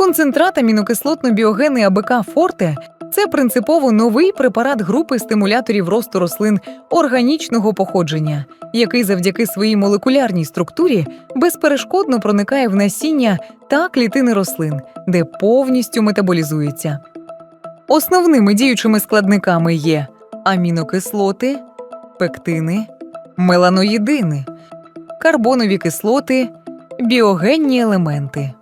Концентрат амінокислотно-біогенний АБК Форте це принципово новий препарат групи стимуляторів росту рослин органічного походження, який завдяки своїй молекулярній структурі безперешкодно проникає в насіння та клітини рослин, де повністю метаболізується. Основними діючими складниками є амінокислоти, пектини, меланоїдини, карбонові кислоти, біогенні елементи.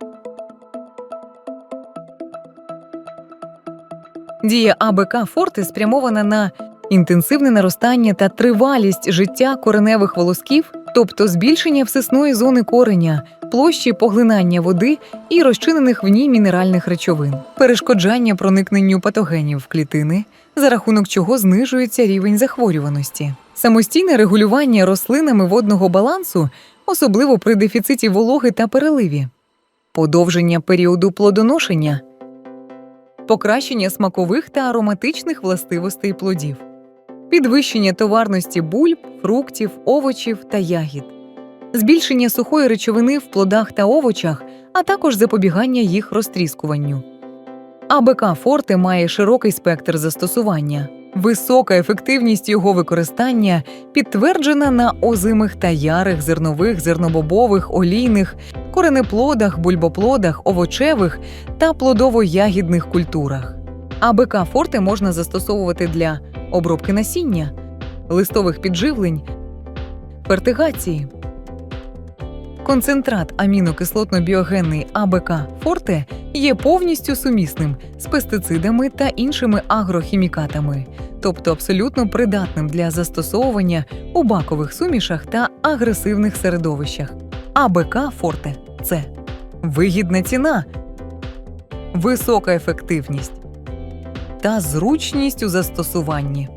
Дія АБК Форте спрямована на інтенсивне наростання та тривалість життя кореневих волосків, тобто збільшення всесної зони кореня, площі поглинання води і розчинених в ній мінеральних речовин, перешкоджання проникненню патогенів в клітини, за рахунок чого знижується рівень захворюваності, самостійне регулювання рослинами водного балансу, особливо при дефіциті вологи та переливі, подовження періоду плодоношення покращення смакових та ароматичних властивостей плодів, підвищення товарності бульб, фруктів, овочів та ягід, збільшення сухої речовини в плодах та овочах, а також запобігання їх розтріскуванню. АБК Форте має широкий спектр застосування. Висока ефективність його використання підтверджена на озимих та ярих зернових, зернобобових, олійних, коренеплодах, бульбоплодах, овочевих та плодово-ягідних культурах. АБК Форте можна застосовувати для обробки насіння, листових підживлень, фертигації. Концентрат амінокислотно-біогенний АБК Форте є повністю сумісним з пестицидами та іншими агрохімікатами, тобто абсолютно придатним для застосовування у бакових сумішах та агресивних середовищах. АБК Форте це вигідна ціна, висока ефективність та зручність у застосуванні.